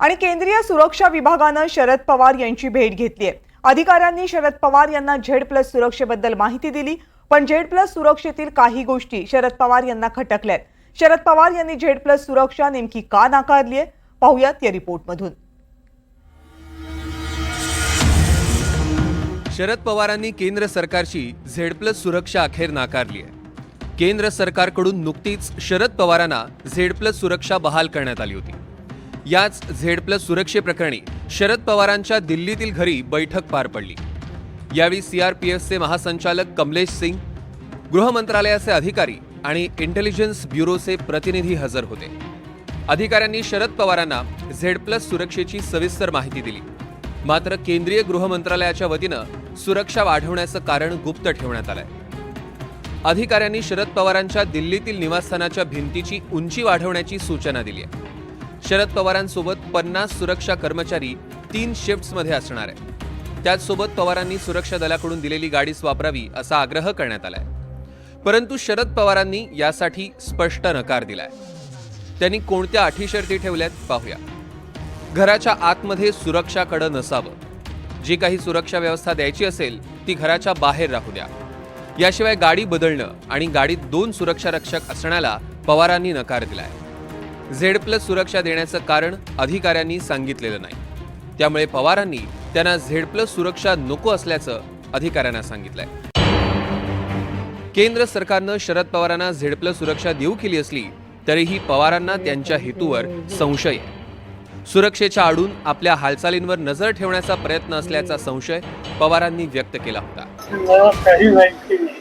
आणि केंद्रीय सुरक्षा विभागानं शरद पवार यांची भेट घेतली आहे. अधिकाऱ्यांनी शरद पवार यांना झेड प्लस सुरक्षेबद्दल माहिती दिली पण झेड प्लस सुरक्षेतील काही गोष्टी शरद पवार यांना खटकल्यात शरद पवार यांनी झेड प्लस सुरक्षा नेमकी का नाकारली आहे? पाहुयात या रिपोर्टमधून. शरद पवारांनी केंद्र सरकारची झेड प्लस सुरक्षा अखेर नाकारली आहे. केंद्र सरकारकडून नुकतीच शरद पवारांना झेड प्लस सुरक्षा बहाल करण्यात आली होती. याच झेड प्लस सुरक्षेप्रकरणी शरद पवारांच्या दिल्लीतील घरी बैठक पार पडली. यावेळी सीआरपीएफचे महासंचालक कमलेश सिंग गृह मंत्रालयाचे अधिकारी आणि इंटेलिजन्स ब्युरोचे प्रतिनिधी हजर होते. अधिकाऱ्यांनी शरद पवारांना झेड प्लस सुरक्षेची सविस्तर माहिती दिली. मात्र केंद्रीय गृह मंत्रालयाच्या वतीनं सुरक्षा वाढवण्याचं कारण गुप्त ठेवण्यात आलंय. अधिकाऱ्यांनी शरद पवारांच्या दिल्लीतील निवासस्थानाच्या भिंतीची उंची वाढवण्याची सूचना दिली आहे. शरद पवारांसोबत पन्नास सुरक्षा कर्मचारी तीन शिफ्ट्समध्ये असणार आहे. त्याचसोबत पवारांनी सुरक्षा दलाकडून दिलेली गाडीच वापरावी असा आग्रह करण्यात आलाय. परंतु शरद पवारांनी यासाठी स्पष्ट नकार दिलाय. त्यांनी कोणत्या अटी शर्ती ठेवल्यात पाहूया. घराच्या आतमध्ये सुरक्षाकडं नसावं. जी काही सुरक्षा व्यवस्था द्यायची असेल ती घराच्या बाहेर राहू द्या. याशिवाय गाडी बदलणं आणि गाडीत दोन सुरक्षा रक्षक असण्याला पवारांनी नकार दिलाय. झेड प्लस सुरक्षा देण्याचं कारण अधिकाऱ्यांनी सांगितलेलं नाही. त्यामुळे पवारांनी त्यांना झेड प्लस सुरक्षा नको असल्याचं अधिकाऱ्यांना सांगितलंय. केंद्र सरकारनं शरद पवारांना झेड प्लस सुरक्षा देऊ केली असली तरीही पवारांना त्यांच्या हेतूवर संशय आहे. सुरक्षेच्या आडून आपल्या हालचालींवर नजर ठेवण्याचा प्रयत्न असल्याचा संशय पवारांनी व्यक्त केला होता. काही माहिती नाही.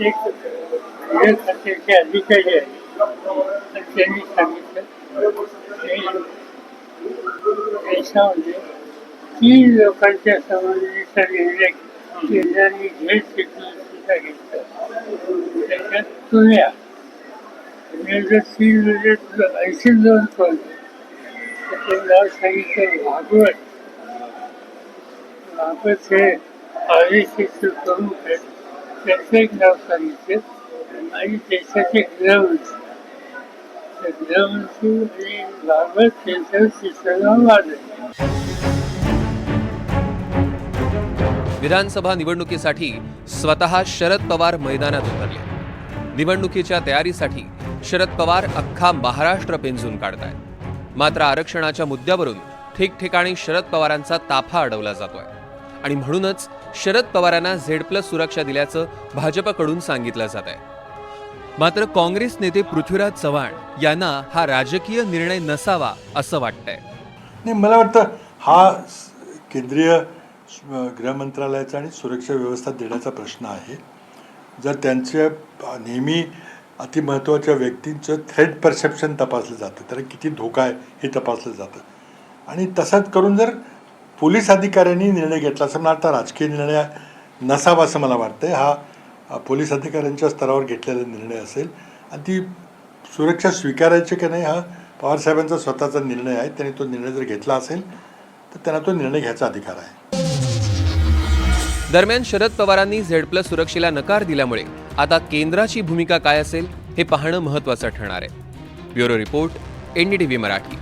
एक गृह खात्याचे अधिकारी आहे तर त्यांनी सांगितलं देशामध्ये तीन लोकांच्या निर्णय केंद्राने सिक्युरिटीचा घेतला त्याच्यात तीन म्हणजे ऐंशी दोन कोण त्याचे नाव सांगितलं भागवत हे आदिशीचे प्रमुख आहेत त्याचं एक नाव सांगितलं आणि त्याच्याचे गृहमंत्री त्या आणि भागवत विधानसभा निवडणुकीसाठी स्वतः शरद पवार मैदानात उतरले. निवडणुकीच्या तयारीसाठी शरद पवार अख्खा महाराष्ट्र पेंजून काढतायत. मात्र आरक्षणाच्या मुद्द्यावरून ठिकठिकाणी शरद पवारांचा ताफा अडवला जातोय. आणि म्हणूनच शरद पवारांना झेड प्लस सुरक्षा दिल्याचं भाजपकडून सांगितलं जात आहे मात्र काँग्रेस नेते पृथ्वीराज चव्हाण यांना हा राजकीय निर्णय नसावा असं वाटतंय. नाही मला वाटतं हा केंद्रीय गृहमंत्रालयाचा आणि सुरक्षा व्यवस्था देण्याचा प्रश्न आहे. जर त्यांच्या नेहमी अतिमहत्त्वाच्या व्यक्तींचं थ्रेट परसेप्शन तपासलं जातं त्याला किती धोका आहे हे तपासलं जातं. आणि तसंच करून जर पोलीस अधिकाऱ्यांनी निर्णय घेतला असं मला वाटतं राजकीय निर्णय नसावा असं मला वाटतं हा पोलीस अधिकाऱ्यांच्या स्तरावर घेतलेला निर्णय असेल. आणि ती सुरक्षा स्वीकारायची की नाही हा पवारसाहेबांचा स्वतःचा निर्णय आहे. त्यांनी तो निर्णय जर घेतला असेल तर त्यांना तो निर्णय घ्यायचा अधिकार आहे. दरम्यान शरद पवारांनी झेड प्लस सुरक्षेला नकार दिल्यामुळे आता केंद्राची भूमिका काय असेल हे पाहणं महत्त्वाचं ठरणार आहे. Bureau report NDTV Marathi.